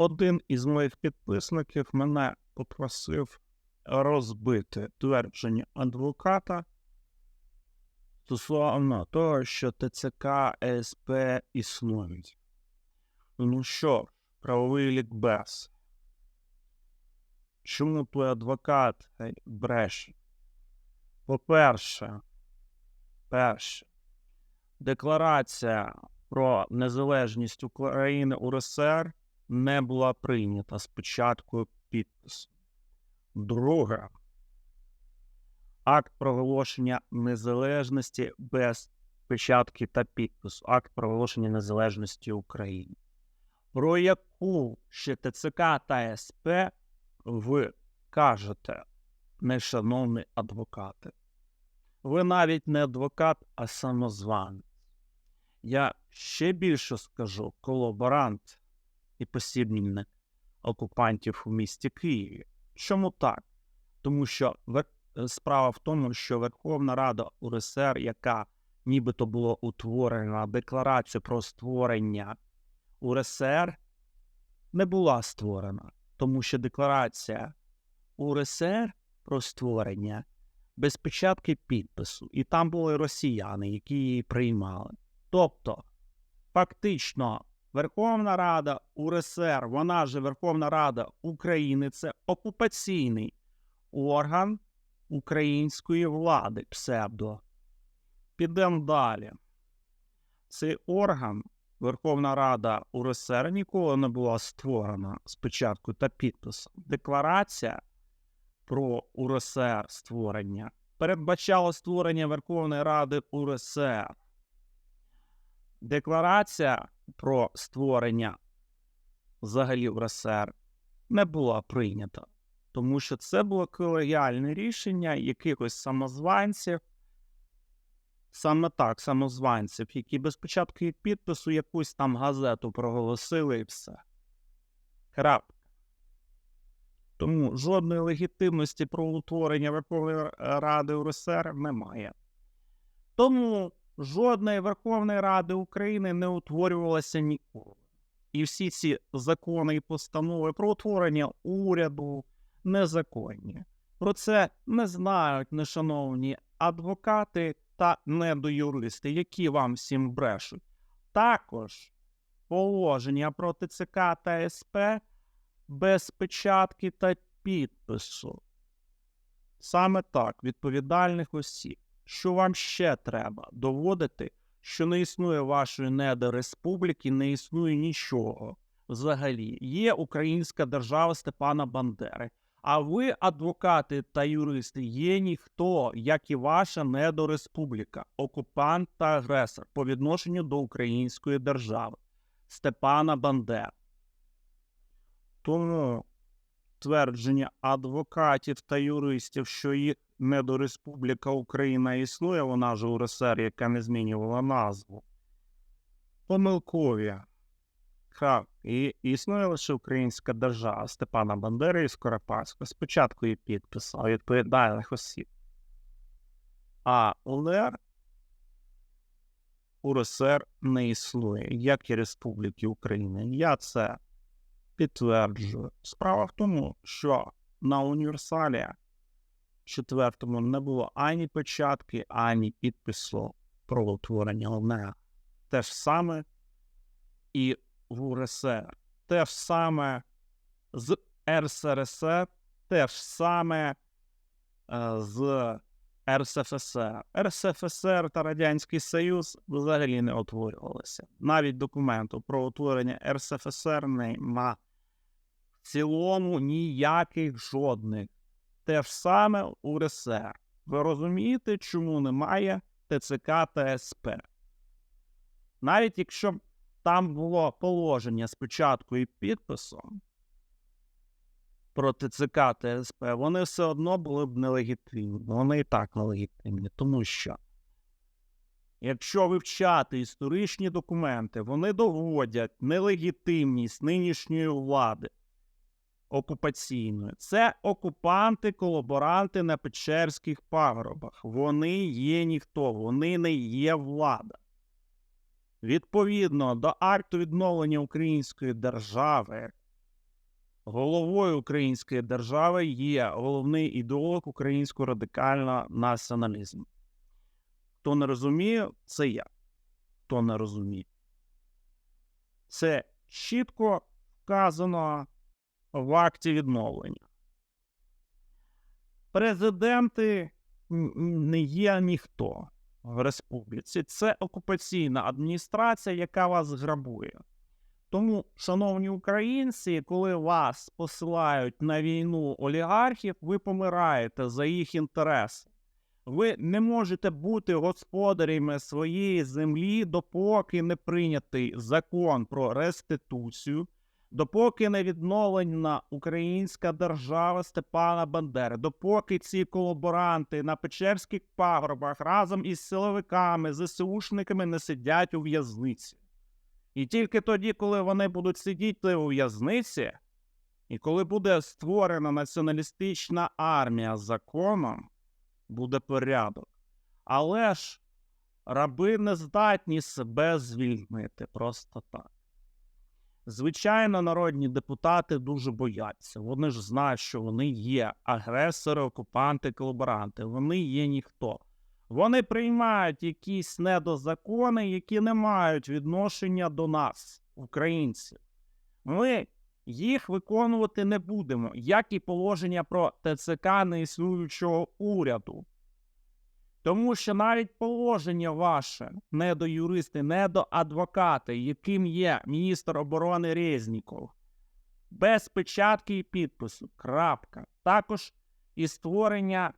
Один із моїх підписників мене попросив розбити твердження адвоката стосовно того, що ТЦК СП існують. Ну що, правовий лікбез. Чому той адвокат бреше? По-перше, перше, декларація про незалежність України УРСР не була прийнята з початку підпису. Друге, акт проголошення незалежності без печатки та підпису. Акт проголошення незалежності України. Про яку ще ТЦК та СП ви кажете, нешановні адвокати? Ви навіть не адвокат, а самозванець. Я ще більше скажу колаборант і посібник окупантів у місті Києві. Чому так? Тому що справа в тому, що Верховна Рада УРСР, яка нібито була утворена декларацію про створення УРСР, не була створена, тому що декларація УРСР про створення без печатки підпису, і там були росіяни, які її приймали. Тобто, фактично, Верховна Рада УРСР, вона же Верховна Рада України, це окупаційний орган української влади, псевдо. Підемо далі. Цей орган, Верховна Рада УРСР, ніколи не була створена спочатку та підписом. Декларація про УРСР створення передбачало створення Верховної Ради УРСР. Декларація про створення взагалі УРСР не була прийнята, тому що це було колегіальне рішення якихось самозванців, саме так, самозванців, які без початку і підпису якусь там газету проголосили і все. Крапка. Тому жодної легітимності про утворення Верховної Ради УРСР немає. Тому жодної Верховної Ради України не утворювалася ніколи. І всі ці закони і постанови про утворення уряду незаконні. Про це не знають нешановні адвокати та недоюристи, які вам всім брешуть. Також положення про ТЦК та СП без печатки та підпису. Саме так, відповідальних осіб. Що вам ще треба? Доводити, що не існує вашої недореспубліки, не існує нічого взагалі. Є українська держава Степана Бандери. А ви, адвокати та юристи, є ніхто, як і ваша недореспубліка, окупант та агресор по відношенню до української держави Степана Бандери. Тому твердження адвокатів та юристів, що їх недореспубліка Україна існує, вона ж УРСР, яка не змінювала назву. Помилкові. Так, і існує лише українська держава Степана Бандери і Скоропадського. Спочатку її підписав відповідальних осіб. А УЛР УРСР не існує, як і Республіки України. Я це підтверджую. Справа в тому, що на універсалі четвертому не було ані печатки, ані підпису про утворення ЛНР. Те ж саме і в УРСР. Те ж саме з РСРСР, те ж саме е, з РСФСР. РСФСР та Радянський Союз взагалі не утворювалися. Навіть документу про утворення РСФСР нема. В цілому ніяких жодних. Те ж саме УРСР. Ви розумієте, чому немає ТЦК та СП? Навіть якщо б там було положення спочатку і підписом про ТЦК та СП, вони все одно були б нелегітимні. Вони і так нелегітимні, тому що якщо вивчати історичні документи, вони доводять нелегітимність нинішньої влади окупаційної. Це окупанти, колаборанти на Печерських пагорбах. Вони є ніхто, вони не є влада. Відповідно до акту відновлення української держави головою української держави є головний ідеолог українського радикального націоналізму. Хто не розуміє, це я. Хто не розуміє. Це чітко вказано в акті відновлення. Президенти не є ніхто в республіці. Це окупаційна адміністрація, яка вас грабує. Тому, шановні українці, коли вас посилають на війну олігархів, ви помираєте за їх інтереси. Ви не можете бути господарями своєї землі, допоки не прийнятий закон про реституцію, допоки не відновлена українська держава Степана Бандери, допоки ці колаборанти на Печерських пагорбах разом із силовиками, ЗСУшниками не сидять у в'язниці. І тільки тоді, коли вони будуть сидіти у в'язниці, і коли буде створена націоналістична армія законом, буде порядок. Але ж раби не здатні себе звільнити просто так. Звичайно, народні депутати дуже бояться. Вони ж знають, що вони є агресори, окупанти, колаборанти. Вони є ніхто. Вони приймають якісь недозакони, які не мають відношення до нас, українців. Ми їх виконувати не будемо, як і положення про ТЦК неіснуючого уряду. Тому що навіть положення ваше, недоюристи, недоадвокати, яким є міністр оборони Резніков, без печатки і підпису. Крапка. Також і створення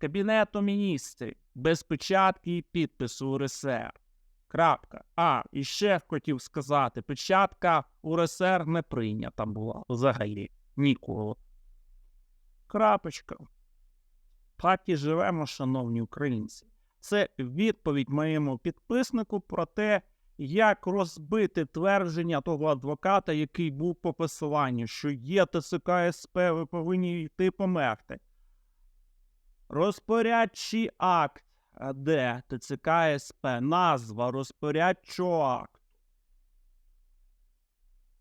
Кабінету міністрів без печатки і підпису УРСР. Крапка. А, і ще хотів сказати: печатка УРСР не прийнята була взагалі ніколи. Крапочка. Так і живемо, шановні українці. Це відповідь моєму підписнику про те, як розбити твердження того адвоката, який був по посиланню, що є ТСК СП, ви повинні йти померти. Розпорядчий акт, а де ТЦК СП, назва розпорядчого акту.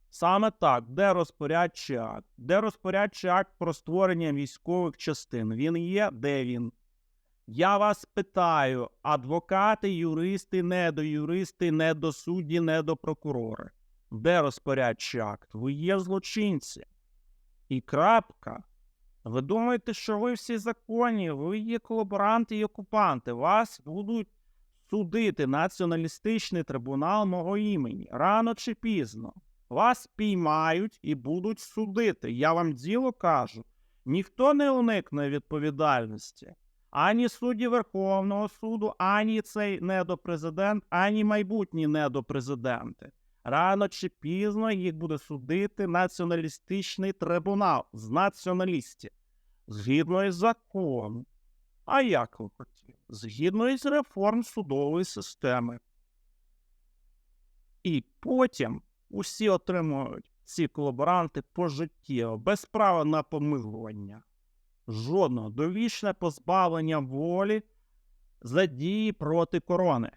Саме так, де розпорядчий акт? Де розпорядчий акт про створення військових частин? Він є, де він? Я вас питаю, адвокати, юристи, недоюристи, недосудді, недопрокурори. Де розпорядчий акт? Ви є злочинці. І крапка. Ви думаєте, що ви всі законні, ви є колаборанти і окупанти. Вас будуть судити націоналістичний трибунал мого імені рано чи пізно. Вас піймають і будуть судити. Я вам діло кажу. Ніхто не уникне відповідальності. Ані судді Верховного суду, ані цей недопрезидент, ані майбутні недопрезиденти. Рано чи пізно їх буде судити націоналістичний трибунал з націоналістів. Згідно із законом. А як ви хотіли? Згідно із реформ судової системи. І потім усі отримують ці колаборанти пожиттєво, без права на помилування. Жодного довічне позбавлення волі за дії проти корони.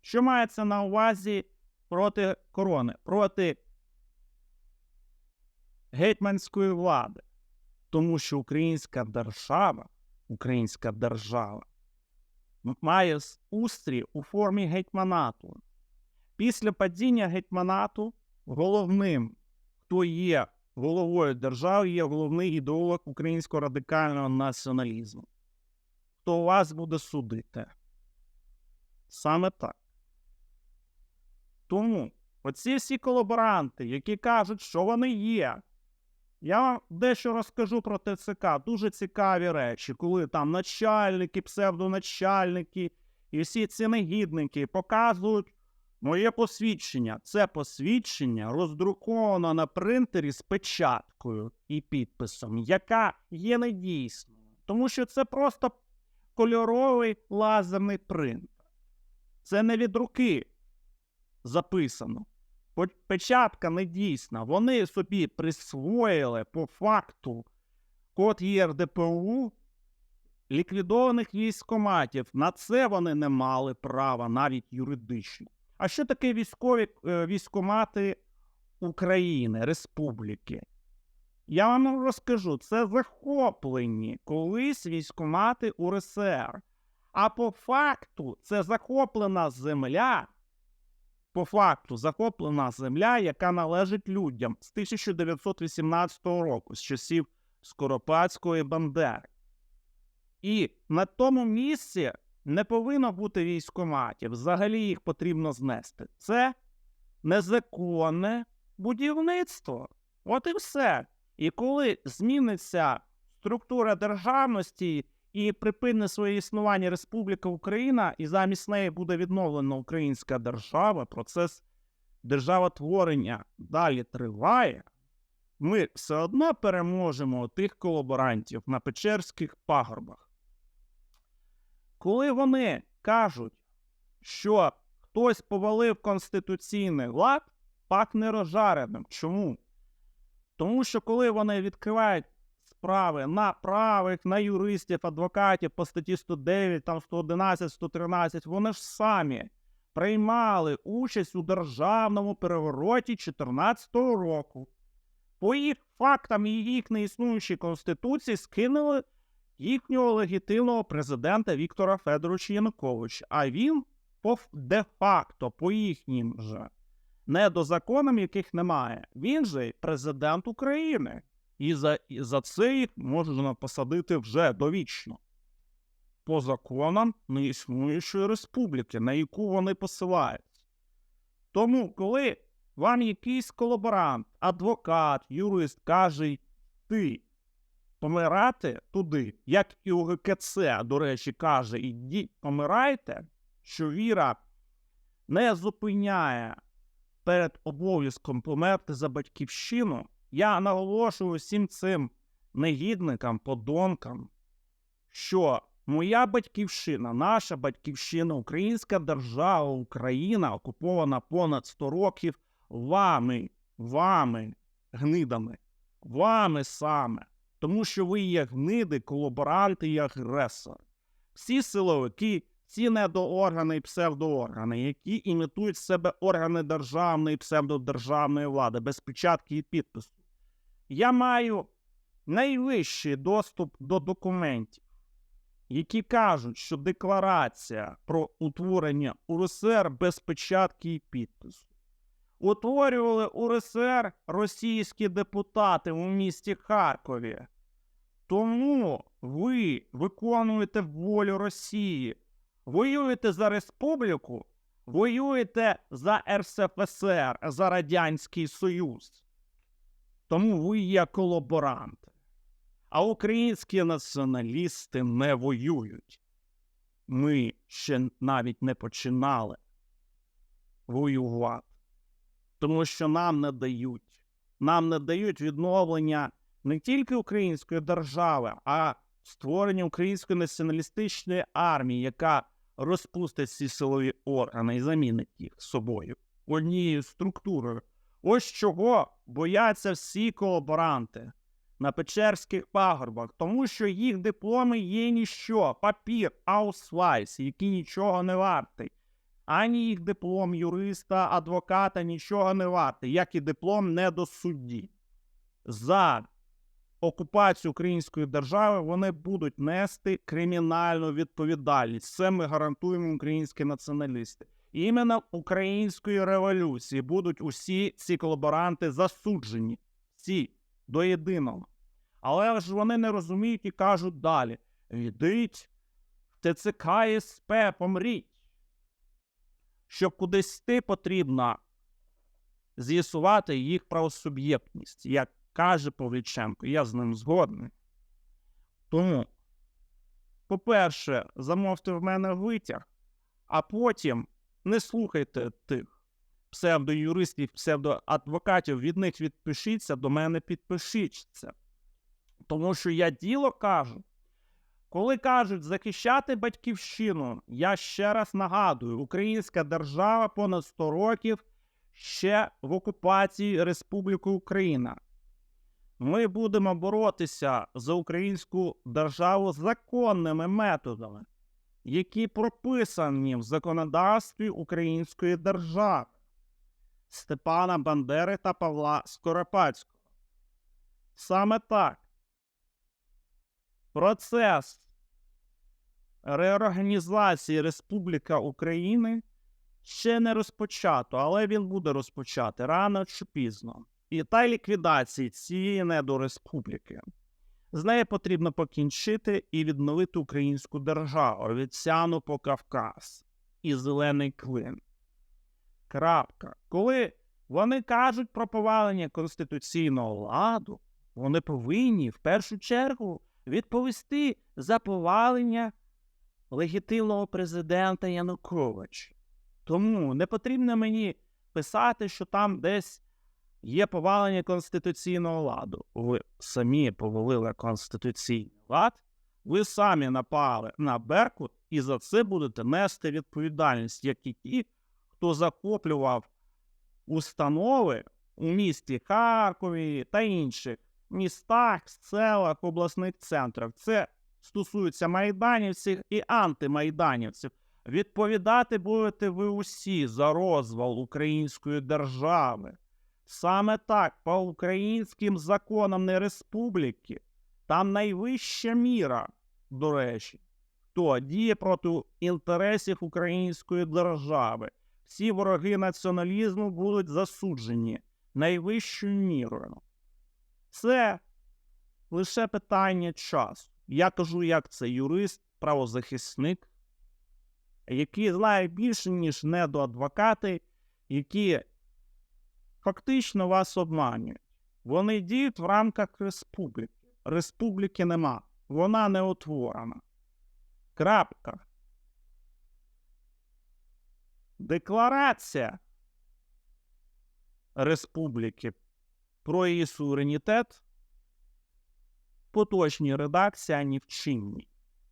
Що мається на увазі проти корони, проти гетьманської влади? Тому що українська держава, українська держава має устрій у формі гетьманату. Після падіння гетьманату головним, хто є головою держави, є головний ідеолог українського радикального націоналізму. Хто вас буде судити? Саме так. Тому оці всі колаборанти, які кажуть, що вони є. Я вам дещо розкажу про ТЦК. Дуже цікаві речі, коли там начальники, псевдоначальники і всі ці негідники показують моє посвідчення. Це посвідчення роздруковано на принтері з печаткою і підписом, яка є недійсною. Тому що це просто кольоровий лазерний принтер. Це не від руки записано. Печатка не дійсна. Вони собі присвоїли по факту код ЄРДПУ ліквідованих військоматів. На це вони не мали права навіть юридично. А що таке військові е, військомати України, республіки? Я вам розкажу, це захоплені колись військомати УРСР. А по факту це захоплена земля. По факту захоплена земля, яка належить людям з 1918 року, з часів Скоропадської Бандери. І на тому місці не повинно бути військоматів. Взагалі їх потрібно знести. Це незаконне будівництво. От і все. І коли зміниться структура державності і припине своє існування Республіка Україна, і замість неї буде відновлена українська держава, процес державотворення далі триває, ми все одно переможемо тих колаборантів на Печерських пагорбах. Коли вони кажуть, що хтось повалив конституційний лад, пахне розжареним. Чому? Тому що коли вони відкривають справи на правих, на юристів, адвокатів по статті 109, там 111, 113, вони ж самі приймали участь у державному перевороті 2014 року. По їх фактам і їх неіснуючій конституції скинули їхнього легітимного президента Віктора Федоровича Януковича. А він де-факто, по їхнім же недозаконам, яких немає. Він же президент України. І за, і за це їх можна посадити вже довічно. По законам неіснуючої республіки, на яку вони посилаються. Тому, коли вам якийсь колаборант, адвокат, юрист каже ти помирати туди, як і УГКЦ, до речі, каже, ідіть помирайте, що віра не зупиняє перед обов'язком померти за батьківщину, я наголошую всім цим негідникам, подонкам, що моя батьківщина, наша батьківщина, українська держава, Україна окупована понад 100 років вами, вами, гнидами, вами саме. Тому що ви є гниди, колаборанти і агресори. Всі силовики, ці недооргани і псевдооргани, які імітують з себе органи державної і псевдодержавної влади без печатки і підпису. Я маю найвищий доступ до документів, які кажуть, що декларація про утворення УРСР без печатки і підпису. Утворювали УРСР російські депутати у місті Харкові. Тому ви виконуєте волю Росії, воюєте за республіку, воюєте за РСФСР, за Радянський Союз. Тому ви є колаборанти. А українські націоналісти не воюють. Ми ще навіть не починали воювати. Тому що нам не дають. Нам не дають відновлення не тільки української держави, а створення української націоналістичної армії, яка розпустить ці силові органи і замінить їх собою однією структурою. Ось чого бояться всі колаборанти на Печерських пагорбах, тому що їх дипломи є ніщо, папір, аусвайс, який нічого не вартий. Ані їх диплом юриста, адвоката нічого не вартий, як і диплом недосудді. За окупацію української держави вони будуть нести кримінальну відповідальність. Це ми гарантуємо українські націоналісти. Іменно української революції будуть усі ці колаборанти засуджені, всі до єдиного. Але ж вони не розуміють і кажуть далі: йдіть в ТЦК СП, помріть. Щоб кудись йти, потрібно з'ясувати їх правосуб'єктність, як каже Павліченко, я з ним згодний. Тому, по-перше, замовте в мене витяг, а потім не слухайте тих псевдоюристів, псевдоадвокатів, від них відпишіться, до мене підпишіться. Тому що я діло кажу. Коли кажуть захищати батьківщину, я ще раз нагадую, українська держава понад 100 років ще в окупації Республіки Україна. Ми будемо боротися за українську державу законними методами, які прописані в законодавстві української держави Степана Бандери та Павла Скоропадського. Саме так. Процес реорганізації Республіка України ще не розпочато, але він буде розпочати рано чи пізно. І та ліквідації цієї недореспубліки. З нею потрібно покінчити і відновити українську державу від по Кавказ і Зелений Клин. Крапка. Коли вони кажуть про повалення конституційного ладу, вони повинні в першу чергу відповісти за повалення легітимного президента Януковича. Тому не потрібно мені писати, що там десь є повалення конституційного ладу. Ви самі повалили конституційний лад, ви самі напали на Беркут і за це будете нести відповідальність, як і ті, хто захоплював установи у місті Харкові та інших містах, селах, обласних центрах. Це стосується майданівців і антимайданівців. Відповідати будете ви усі за розвал української держави. Саме так, по українським законам не республіки, там найвища міра, до речі, хто діє проти інтересів української держави. Всі вороги націоналізму будуть засуджені найвищою мірою. Це лише питання часу. Я кажу, як це юрист, правозахисник, який знає більше, ніж недоадвокати, які фактично вас обманюють. Вони діють в рамках республіки. Республіки нема. Вона не утворена. Крапка. Декларація республіки про її суверенітет поточній редакції, ані в чинній.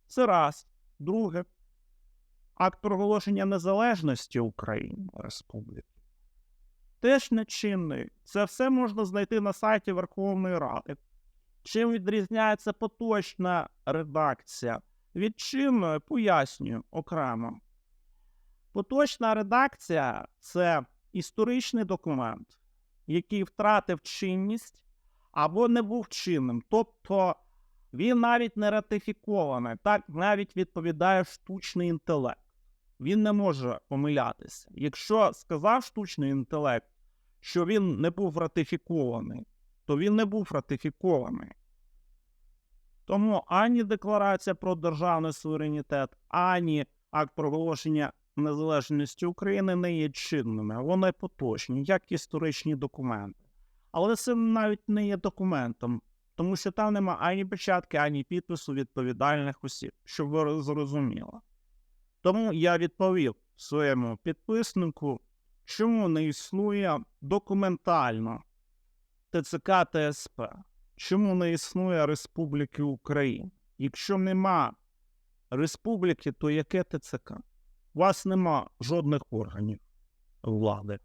Це раз. Друге. Акт проголошення незалежності України Республіки. Теж нечинний. Це все можна знайти на сайті Верховної Ради. Чим відрізняється поточна редакція? Від чинної пояснюю окремо. Поточна редакція це історичний документ, який втратив чинність або не був чинним. Тобто він навіть не ратифікований, так навіть відповідає штучний інтелект. Він не може помилятися. Якщо сказав штучний інтелект, що він не був ратифікований, то він не був ратифікований. Тому ані декларація про державний суверенітет, ані акт проголошення незалежності України не є чинними. Вони поточні, як історичні документи. Але це навіть не є документом, тому що там нема ані печатки, ані підпису відповідальних осіб, щоб ви зрозуміли. Тому я відповів своєму підписнику, чому не існує документально ТЦК ТСП, чому не існує Республіки Україна. Якщо нема республіки, то яке ТЦК? У вас нема жодних органів влади.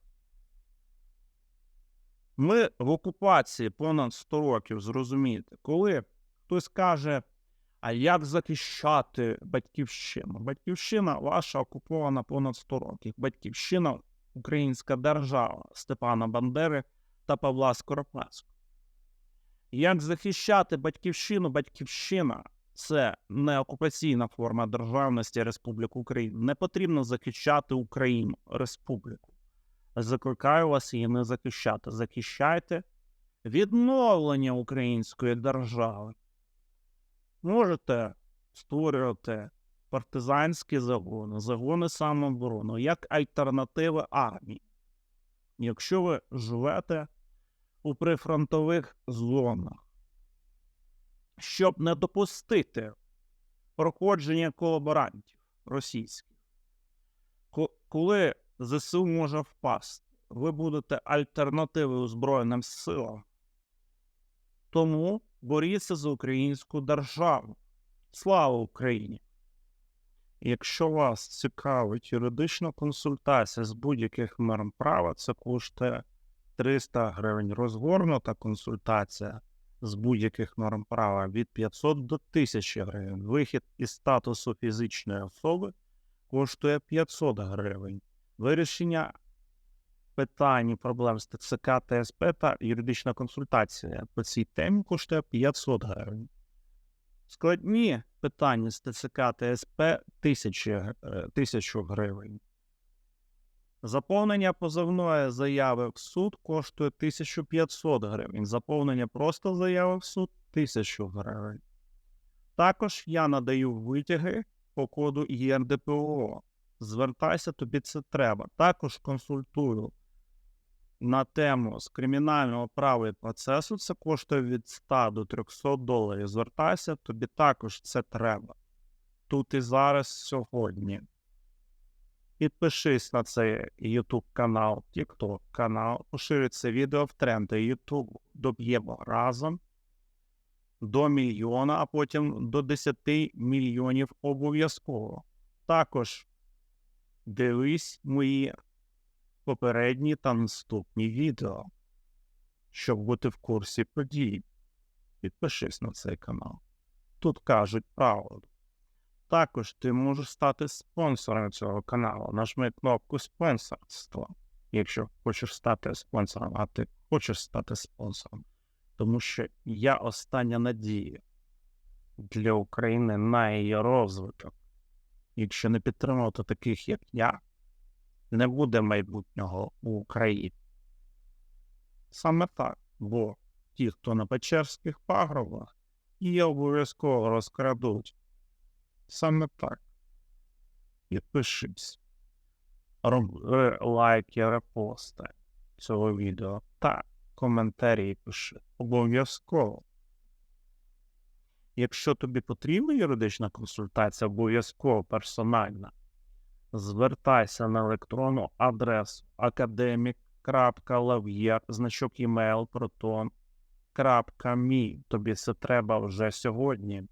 Ми в окупації понад 100 років, зрозумієте, коли хтось каже, а як захищати батьківщину? Батьківщина ваша окупована понад 100 років. Батьківщина Українська держава Степана Бандери та Павла Скоропадського. Як захищати батьківщину? Батьківщина це не окупаційна форма державності Республіки Україна. Не потрібно захищати Україну, Республіку. Закликаю вас її не захищати. Захищайте відновлення української держави. Можете створювати партизанські загони, загони самооборони як альтернативи армії. Якщо ви живете у прифронтових зонах, щоб не допустити проходження колаборантів російських, коли ЗСУ може впасти, ви будете альтернативою Збройним силам. Тому боріться за українську державу. Слава Україні! Якщо вас цікавить юридична консультація з будь-яких норм права, це коштує 300 гривень. Розгорнута консультація з будь-яких норм права від 500 до 1000 гривень. Вихід із статусу фізичної особи коштує 500 гривень. Вирішення питань, проблем з ТЦК, ТСП та юридична консультація по цій темі коштує 500 гривень. Складні питання з ТЦК, ТСП 1000, 1000 гривень. Заповнення позовної заяви в суд коштує 1500 гривень. Заповнення просто заяви в суд 1000 гривень. Також я надаю витяги по коду ЄРДПО. Звертайся, тобі це треба. Також консультую на тему з кримінального права і процесу. Це коштує від 100 до 300 доларів. Звертайся, тобі також це треба. Тут і зараз сьогодні. Підпишись на цей YouTube канал, TikTok канал, поширюй це відео в тренди YouTube. Доб'ємо разом до мільйона, а потім до 10 мільйонів обов'язково. Також дивись мої попередні та наступні відео, щоб бути в курсі подій. Підпишись на цей канал. Тут кажуть правду. Також ти можеш стати спонсором цього каналу. Нажми кнопку спонсорства, якщо хочеш стати спонсором, а ти хочеш стати спонсором. Тому що я остання надія для України на її розвиток. Якщо не підтримувати таких, як я, не буде майбутнього у Україні. Саме так, бо ті, хто на Печерських пагробах, її обов'язково розкрадуть. Саме так. Підпишись. Роби лайки, репости цього відео та коментарі пиши. Обов'язково. Якщо тобі потрібна юридична консультація, обов'язково персональна, звертайся на електронну адресу academic.lavier, значок email, proton.me. Тобі це треба вже сьогодні.